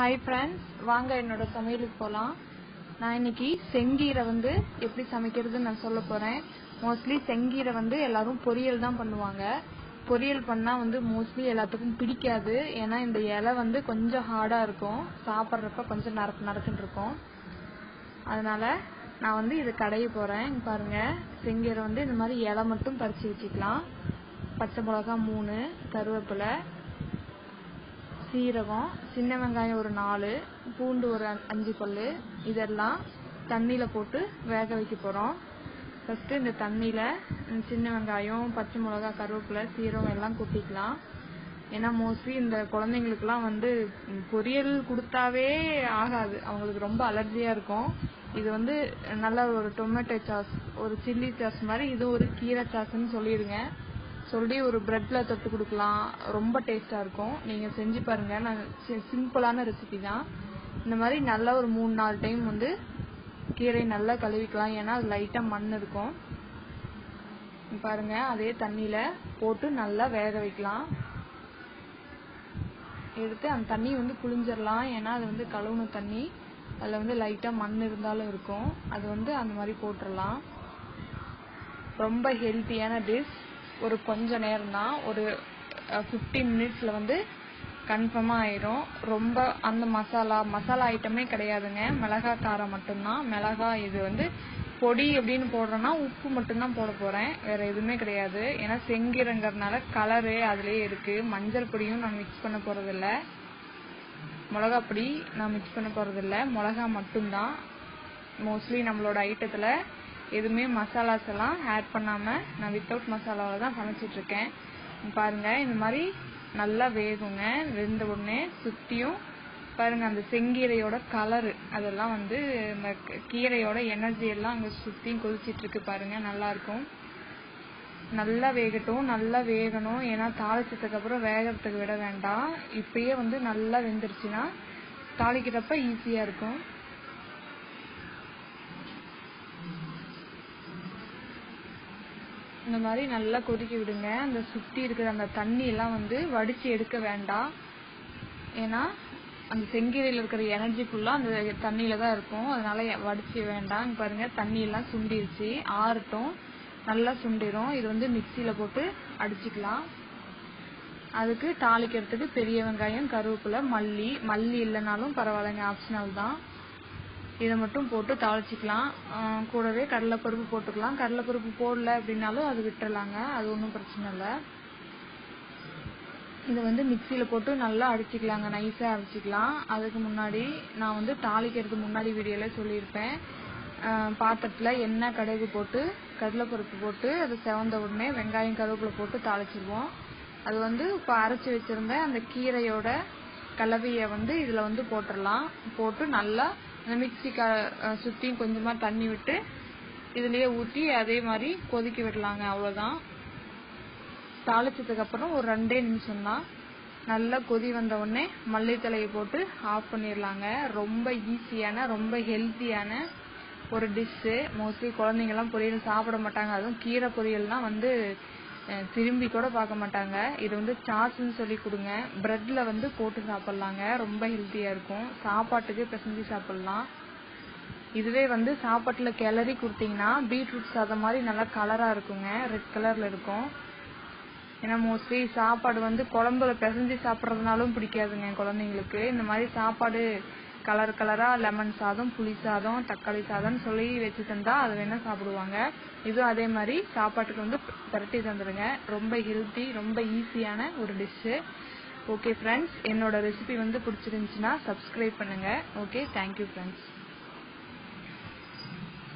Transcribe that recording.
Hi friends வாங்க என்னோட சமையலுக்கு போகலாம் நான் இன்னைக்கு செங்கீரை வந்து எப்படி சமைக்கிறதுன்னு நான் சொல்ல போகிறேன் மோஸ்ட்லி செங்கீரை வந்து எல்லாரும் பொரியல் தான் பண்ணுவாங்க. பொரியல் பண்ணால் வந்து மோஸ்ட்லி எல்லாத்துக்கும் பிடிக்காது. ஏன்னா இந்த இலை வந்து கொஞ்சம் ஹார்டாக இருக்கும். சாப்பிட்றப்ப கொஞ்சம் நரக்கு நரக்குன்னு இருக்கும். அதனால நான் வந்து இது கடைய போகிறேன் பாருங்கள் பாருங்க. செங்கீரை வந்து இந்த மாதிரி இலை மட்டும் பறித்து வச்சுக்கலாம். பச்சை மிளகா மூணு கருவேப்பிலை சீரகம் சின்ன வெங்காயம் ஒரு நாலு பூண்டு ஒரு அஞ்சு பல்லு இதெல்லாம் தண்ணியில் போட்டு வேக வைக்க போகிறோம் ஃபஸ்ட்டு இந்த தண்ணியில் சின்ன வெங்காயம் பச்சை மிளகா கருவேப்பிலை சீரகம் எல்லாம் கொட்டிக்கலாம். ஏன்னா மோஸ்ட்லி இந்த குழந்தைங்களுக்குலாம் வந்து பொரியல் கொடுத்தாவே ஆகாது. அவங்களுக்கு ரொம்ப அலர்ஜியாக இருக்கும். இது வந்து நல்ல ஒரு டொமேட்டோ சாஸ் ஒரு சில்லி சாஸ் மாதிரி இது ஒரு கீரை சாஸ்ன்னு சொல்லிடுங்க. சொல்லி ஒரு பிரெட்ல தொட்டு கொடுக்கலாம். ரொம்ப டேஸ்டா இருக்கும். நீங்க செஞ்சு பாருங்க. நான் சி- சிம்பிளான ரெசிபி தான். இந்த மாதிரி நல்லா ஒரு மூணு நாலு டைம் வந்து கீரை நல்லா கழுவிக்கலாம். ஏன்னா அது லைட்டா மண் இருக்கும். பாருங்க. அதே தண்ணியில போட்டு நல்லா வேக வைக்கலாம். எடுத்து அந்த தண்ணி வந்து புழிஞ்சிடலாம் ஏன்னா அது வந்து கழுவுன தண்ணி. அதுல வந்து லைட்டா மண் இருந்தாலும் இருக்கும். அது வந்து அந்த மாதிரி போட்டுடலாம் ரொம்ப ஹெல்த்தியான டிஷ் ஒரு கொஞ்ச நேரம் தான் ஒரு ஃபிஃப்டீன் மினிட்ஸில் வந்து கன்ஃபார்மாக ஆயிரும். ரொம்ப அந்த மசாலா மசாலா ஐட்டமே கிடையாதுங்க. மிளகா காரம் மட்டும்தான். மிளகா இது வந்து பொடி அப்படின்னு போடுறோன்னா உப்பு மட்டும்தான் போட போகிறேன் வேற எதுவுமே கிடையாது. ஏன்னா செங்கீரங்கிறதுனால கலரு அதுலேயே இருக்கு. மஞ்சள் பொடியும் நான் மிக்ஸ் பண்ண போகிறதில்ல மிளகா பொடி நான் மிக்ஸ் பண்ண போகிறதில்ல மிளகா மட்டும்தான். மோஸ்ட்லி நம்மளோட ஐட்டத்தில் எதுவுமே மசாலாஸ் எல்லாம் ஆட் பண்ணாமல் நான் வித்தவுட் மசாலாவில் தான் சமைச்சிட்டு இருக்கேன் பாருங்க இந்த மாதிரி நல்லா வேகுங்க. வெந்த உடனே சுற்றியும் பாருங்க அந்த செங்கீரையோட கலரு அதெல்லாம் வந்து இந்த கீரையோட எனர்ஜி எல்லாம் அங்கே சுற்றியும் கொதிச்சிட்டு இருக்கு பாருங்க நல்லா இருக்கும் நல்லா வேகட்டும் நல்லா வேகணும். ஏன்னா தாளிச்சதுக்கு அப்புறம் வேகறதுக்கு விட வேண்டாம். இப்பயே வந்து நல்லா வெந்துருச்சுன்னா தாளிக்கிறப்ப ஈஸியா இருக்கும். இந்த மாதிரி நல்லா கொதிக்க விடுங்க. அந்த சுற்றி இருக்கிற அந்த தண்ணி எல்லாம் வந்து வடிச்சு எடுக்க வேண்டாம். ஏன்னா அந்த செங்கீரையில் இருக்கிற எனர்ஜி ஃபுல்லா அந்த தண்ணியில தான் இருக்கும். அதனால எ- வடிச்சு வேண்டாம். பாருங்க தண்ணி எல்லாம் சுண்டிருச்சு. ஆறட்டும். நல்லா சுண்டிரும். இது வந்து மிக்சியில போட்டு அடிச்சுக்கலாம். அதுக்கு தாளிக்கிறதுக்கு பெரிய வெங்காயம் கருவேப்பிலை மல்லி. மல்லி இல்லைனாலும் பரவாயில்லைங்க. ஆப்ஷனல் தான். இதை மட்டும் போட்டு தாளிச்சிக்கலாம். கூடவே கடலைப்பருப்பு போட்டுக்கலாம். கடலைப்பருப்பு போடல அப்படின்னாலும் அது விட்டுறலாங்க. அது ஒன்றும் பிரச்சனை இல்லை. இதை வந்து மிக்சியில் போட்டு நல்லா அடிச்சிக்கலாங்க. நைஸாக அரைச்சிக்கலாம் அதுக்கு முன்னாடி நான் வந்து தாளிக்கிறதுக்கு முன்னாடி வீடியோவில் சொல்லியிருப்பேன். பாத்திரத்தில் எண்ணெய் கடுகு போட்டு கடலைப்பருப்பு போட்டு அது செவந்த உடனே வெங்காயம் கருவேப்பிலை போட்டு தாளிச்சிருவோம். அது வந்து இப்போ அரைச்சி வச்சிருந்த அந்த கீரையோட கலவையை வந்து இதில் வந்து போட்டுடலாம் போட்டு நல்லா அந்த மிக்ஸி க சுற்றியும் கொஞ்சமாக தண்ணி விட்டு இதுலேயே ஊற்றி அதே மாதிரி கொதிக்க விடலாங்க. அவ்வளோதான் தாளிச்சதுக்கப்புறம் ஒரு ரெண்டே நிமிஷம் தான். நல்லா கொதி வந்த உடனே மல்லித்தலையை போட்டு ஆஃப் பண்ணிடலாங்க. ரொம்ப ஈஸியான ரொம்ப ஹெல்த்தியான ஒரு டிஷ்ஷு மோஸ்ட்லி குழந்தைங்கலாம் பொரியல் சாப்பிட மாட்டாங்க. அதுவும் கீரை பொரியல்னால் வந்து திரும்பி கூட பார்க்க மாட்டாங்க. இது வந்து சாஸ்ன்னு சொல்லி கொடுங்க. பிரெட்ல வந்து போட்டு சாப்பிட்லாங்க. ரொம்ப ஹெல்த்தியா இருக்கும். சாப்பாட்டுக்கு பிசைஞ்சு சாப்பிடலாம். இதுவே வந்து சாப்பாட்டுல கிளறி கொடுத்தீங்கன்னா பீட்ரூட் சாதம் மாதிரி நல்லா கலரா இருக்குங்க. ரெட் கலர்ல இருக்கும். ஏன்னா மோஸ்ட்லி சாப்பாடு வந்து குழம்புல பிசைஞ்சு சாப்பிட்றதுனாலும் பிடிக்காதுங்க குழந்தைங்களுக்கு. இந்த மாதிரி சாப்பாடு கலர் கலரா லெமன் சாதம் புளி சாதம் தக்காளி சாதம்னு சொல்லி வச்சு தந்தா அது வேணா சாப்பிடுவாங்க. இதுவும் அதே மாதிரி சாப்பாட்டுக்கு வந்து பரட்டி தந்துடுங்க ரொம்ப ஹெல்த்தி ரொம்ப ஈஸியான ஒரு டிஷ்ஷு ஓகே ஃப்ரெண்ட்ஸ் என்னோட ரெசிபி வந்து பிடிச்சிருந்துச்சுன்னா சப்ஸ்கிரைப் பண்ணுங்க. Okay thank you friends